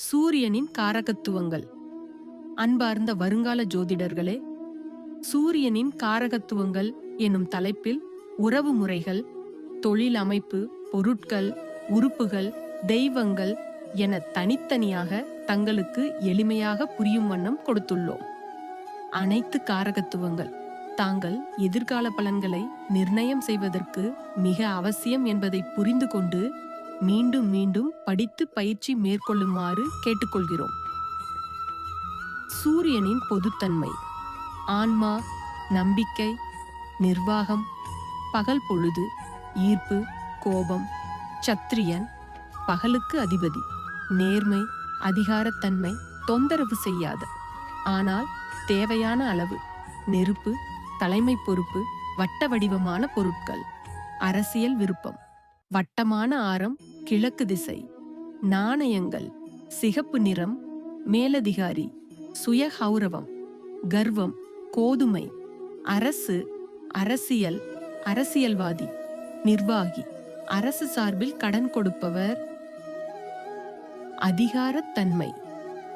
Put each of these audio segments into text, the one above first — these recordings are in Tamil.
சூரியனின் காரகத்துவங்கள். அன்பார்ந்த வருங்கால ஜோதிடர்களே சூரியனின் காரகத்துவங்கள் எனும் தலைப்பில் உறவு முறைகள் தொழில் அமைப்பு பொருட்கள் உறுப்புகள் தெய்வங்கள் என தனித்தனியாக தங்களுக்கு எளிமையாக புரியும் வண்ணம் கொடுத்துள்ளோம். அனைத்து காரகத்துவங்கள் தாங்கள் எதிர்கால பலன்களை நிர்ணயம் செய்வதற்கு மிக அவசியம் என்பதை புரிந்து கொண்டு மீண்டும் மீண்டும் படித்து பயிற்சி மேற்கொள்ளுமாறு கேட்டுக்கொள்கிறோம். சூரியனின் பொதுத்தன்மை. ஆன்மா நம்பிக்கை நிர்வாகம் பகல் பொழுது ஈர்ப்பு கோபம் சத்திரியன் பகலுக்கு அதிபதி நேர்மை அதிகாரத்தன்மை தொந்தரவு செய்யாத. ஆனால் தேவையான அளவு நெருப்பு தலைமை பொறுப்பு வட்ட வடிவமான பொருட்கள். அரசியல் விருப்பம். வட்டமான ஆரம் கிழக்கு திசை. நாணயங்கள் சிகப்பு நிறம் மேலதிகாரி சுய கௌரவம் கர்வம் கோதுமை அரசு அரசியல் அரசியல்வாதி நிர்வாகி அரசு சார்பில் கடன் கொடுப்பவர். அதிகாரத்தன்மை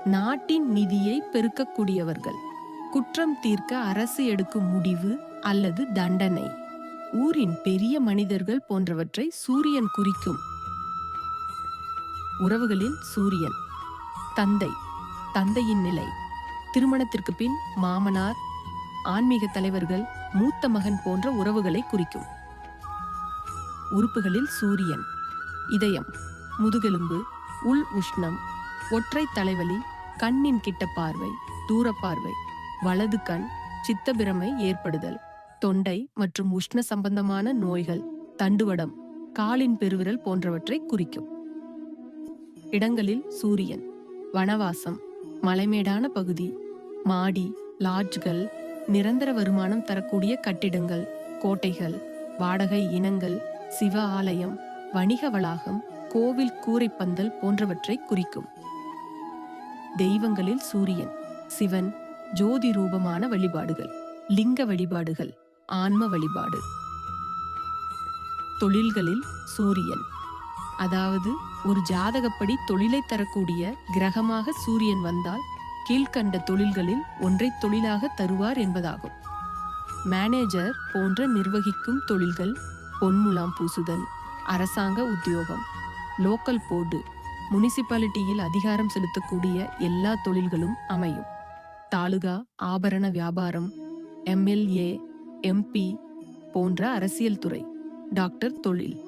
நாட்டின் நிதியை பெருக்கக்கூடியவர்கள் குற்றம் தீர்க்க அரசு எடுக்கும் முடிவு அல்லது தண்டனை. ஊரின் பெரிய மனிதர்கள் போன்றவற்றை சூரியன் குறிக்கும். உறவுகளில் சூரியன். தந்தை. தந்தையின் நிலை. திருமணத்திற்கு பின் மாமனார் ஆன்மீக தலைவர்கள் மூத்த மகன் போன்ற உறவுகளை குறிக்கும். உறுப்புகளில் சூரியன். இதயம். முதுகெலும்பு. உள் உஷ்ணம். ஒற்றை தலைவலி. கண்ணின் கிட்ட பார்வை. தூரப்பார்வை பார்வை. வலது கண். சித்தபிரமை ஏற்படுதல். தொண்டை மற்றும் உஷ்ண சம்பந்தமான நோய்கள் தண்டுவடம் காலின் பெருவிரல் போன்றவற்றை குறிக்கும். இடங்களில் சூரியன் வனவாசம் மலைமேடான பகுதி மாடி லாட்ஜ்கள் நிரந்தர வருமானம் தரக்கூடிய கட்டிடங்கள் கோட்டைகள் வாடகை இனங்கள் சிவ ஆலயம் வணிக வளாகம் கோவில் கூரைப்பந்தல் போன்றவற்றை குறிக்கும். தெய்வங்களில் சூரியன் சிவன் ஜோதி ரூபமான வழிபாடுகள் லிங்க வழிபாடுகள். ஆன்ம வழிபாடு. தொழில்களில் சூரியன். அதாவது ஒரு ஜாதகப்படி தொழிலை தரக்கூடிய கிரகமாக சூரியன் வந்தால் கீழ்கண்ட தொழில்களில் ஒன்றை தொழிலாக தருவார் என்பதாகும். மேனேஜர் போன்ற நிர்வகிக்கும் தொழில்கள் பொன்முலாம் பூசுதல் அரசாங்க உத்தியோகம் லோக்கல் போர்டு முனிசிபாலிட்டியில் அதிகாரம் செலுத்தக்கூடிய எல்லா தொழில்களும் அமையும். தாலுகா ஆபரண வியாபாரம் எம்எல்ஏ எம்பி போன்ற அரசியல் துறை. டாக்டர் தொழில்.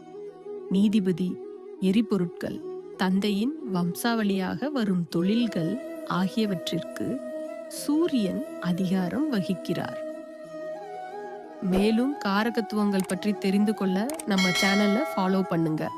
நீதிபதி எரிபொருட்கள் தந்தையின் வம்சாவளியாக வரும் தொழில்கள் ஆகியவற்றிற்கு சூரியன் அதிகாரம் வகிக்கிறார். மேலும் காரகத்துவங்கள் பற்றி தெரிந்து கொள்ள நம்ம சேனலை ஃபாலோ பண்ணுங்க.